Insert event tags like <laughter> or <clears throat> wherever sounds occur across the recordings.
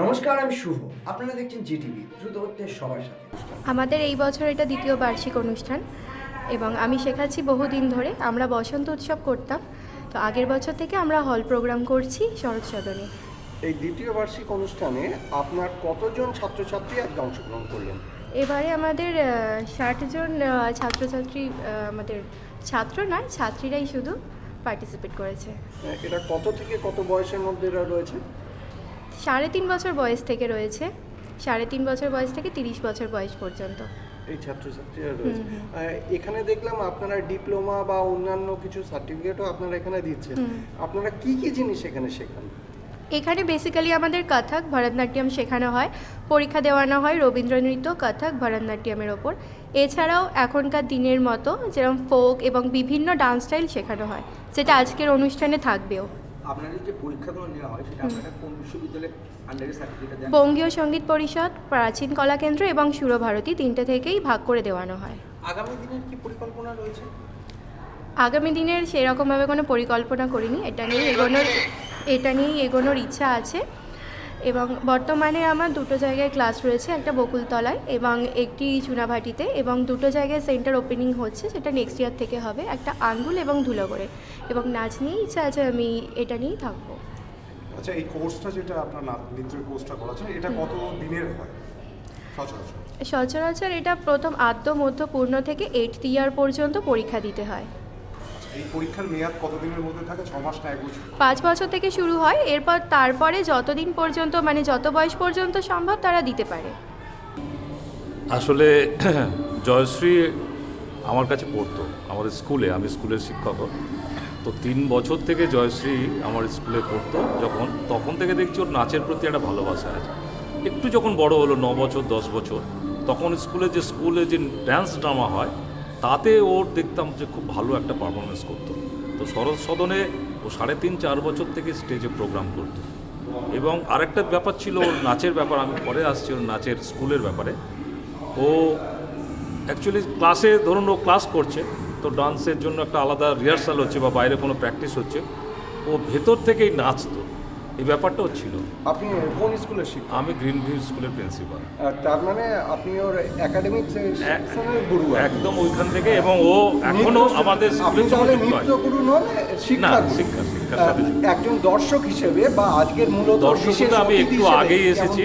নমস্কার আমি শুভ। আপনারা দেখছেন জিটিভি দ্রুত হচ্ছে সবার সাথে। আমাদের এই বছর এটা দ্বিতীয় বার্ষিক অনুষ্ঠান এবং আমি শেখাচ্ছি বহুদিন ধরে। আমরা বসন্ত উৎসব করতাম তো আগের বছর থেকে আমরা হল প্রোগ্রাম করছি শরৎ সদনে। এই দ্বিতীয় বার্ষিক অনুষ্ঠানে আপনার কতজন ছাত্রছাত্রী আজকে অংশগ্রহণ করলেন? এবারে আমাদের ষাট জন ছাত্রছাত্রী আমাদের ছাত্র নয় ছাত্রীরাই শুধু পার্টিসিপেট করেছে। এটা কত থেকে কত বয়সের মধ্যে রয়েছে? সাড়ে তিন বছর বয়স থেকে রয়েছে। সাড়ে তিন বছর বয়স থেকে তিরিশ বছর বয়স পর্যন্ত। এই ছাত্রছাত্রীরা রয়েছে। এখানে দেখলাম আপনারা ডিপ্লোমা বা অন্যান্য কিছু সার্টিফিকেটও আপনারা এখানে দিচ্ছেন। আপনারা কি কি জিনিস এখানে শেখান? এখানে বেসিক্যালি আমাদের কথক ভরতনাট্যম শেখানো হয় পরীক্ষা দেওয়ানো হয় রবীন্দ্র নৃত্য কথক ভরতনাট্যমের ওপর। এছাড়াও এখনকার দিনের মতো যেরকম ফোক এবং বিভিন্ন ডান্স স্টাইল শেখানো হয় যেটা আজকের অনুষ্ঠানে থাকবেও। আপনাদের যে পরীক্ষাগুলো নেওয়া হয় সেটা আপনারা কোন বিশ্ববিদ্যালয়ের আন্ডারে সার্টিফিকেট দেন? বঙ্গীয় সংগীত পরিষদ প্রাচীন কলা কেন্দ্র এবং সুরভারতী তিনটে থেকেই ভাগ করে দেওয়ানো হয়। আগামী দিনের কি পরিকল্পনা রয়েছে? আগামী দিনের সেরকমভাবে কোনো পরিকল্পনা করিনি এটা নিয়ে এগোনোর এটা নিয়েই এগোনোর ইচ্ছা আছে। এবং বর্তমানে আমার দুটো জায়গায় ক্লাস রয়েছে একটা বকুলতলায় এবং একটি চুনাভাটিতে এবং দুটো জায়গায় সেন্টার ওপেনিং হচ্ছে সেটা নেক্সট ইয়ার থেকে হবে একটা আঙ্গুল এবং ধুলোগড়ে এবং নাচ নিয়েই ইচ্ছা আছে আমি এটা নিয়েই থাকব। আচ্ছা এই কোর্সটা যেটা আপনার নৃত্যের কোর্সটা করাচ্ছেন এটা কত দিনের হয়? সচরাচর। সচরাচর এটা প্রথম আদ্য মধ্য পূর্ণ থেকে এইট ইয়ার পর্যন্ত পরীক্ষা দিতে হয়। এই পরীক্ষার মেয়াদ কত দিনের মধ্যে থাকে? ছ মাস না এক বছর? পাঁচ বছর থেকে শুরু হয়। এরপর তারপরে যতদিন পর্যন্ত মানে যত বয়স পর্যন্ত সম্ভব তারা দিতে পারে। আসলে <clears throat> জয়শ্রী আমার কাছে পড়তো আমাদের স্কুলে। আমি স্কুলের শিক্ষক। তো তিন বছর থেকে জয়শ্রী আমার স্কুলে পড়তো। যখন তখন থেকে দেখছি ওর নাচের প্রতি একটা ভালোবাসা আছে। একটু যখন বড় হলো ন বছর দশ বছর তখন স্কুলে যে স্কুলে যে ড্যান্স ড্রামা হয় তাতে ওর দেখতাম যে খুব ভালো একটা পারফরমেন্স করতো। তো শরৎ সদনে ও সাড়ে তিন, চার বছর থেকে স্টেজে প্রোগ্রাম করতো। এবং আরেকটা ব্যাপার ছিল ওর নাচের ব্যাপার, আমি পরে আসছি ওর নাচের স্কুলের ব্যাপারে। ও অ্যাকচুয়ালি ক্লাসে ধরুন ও ক্লাস করছে, তো ডান্সের জন্য একটা আলাদা রিহার্সাল হচ্ছে বা বাইরে কোনো প্র্যাকটিস হচ্ছে। ও ভেতর থেকেই নাচতো। এই ব্যাপারটাও ছিল। আপনি কোন স্কুলের শিক্ষক? আমি গ্রিন ভিউ স্কুলের প্রিন্সিপাল। তার মানে আপনি ওর একাডেমিক গুরু একদম ওইখান থেকে এবং ও এখনও আমাদের স্কুলের তাহলে সঙ্গে যুক্ত হয়। নৃত্য গুরু নন শিক্ষা শিক্ষা শিক্ষার সাথে একজন দর্শক হিসেবে বা আজকের মূলত দর্শক আমি একটু আগেই এসেছি।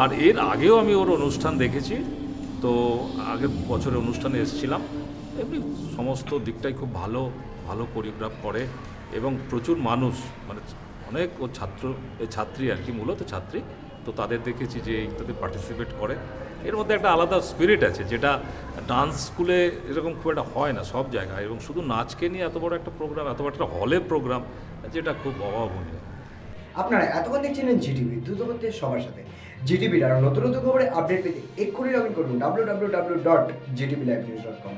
আর এর আগেও আমি ওর অনুষ্ঠান দেখেছি। তো আগের বছরের অনুষ্ঠানে এসেছিলাম। এমনি সমস্ত দিকটাই খুব ভালো ভালো কোরিওগ্রাফ করে এবং প্রচুর মানুষ মানে অনেক ও ছাত্র ছাত্রী আর কি, মূলত ছাত্রী। তো তাদের দেখেছি যে এইটাতে পার্টিসিপেট করে। এর মধ্যে একটা আলাদা স্পিরিট আছে, যেটা ডান্স স্কুলে এরকম খুব একটা হয় না সব জায়গায়। এবং শুধু নাচকে নিয়ে এত বড় একটা প্রোগ্রাম এত বড় একটা হলে প্রোগ্রাম যেটা খুব অভাবনীয়। আপনারা এতক্ষণ দেখছিলেন জিটিভি দ্রুত হচ্ছে সবার সাথে। জিটিভির আরও নতুন নতুন খবরে আপডেট পেতে এক্ষুনি লগ ইন করুন W W W dot GTV news dot com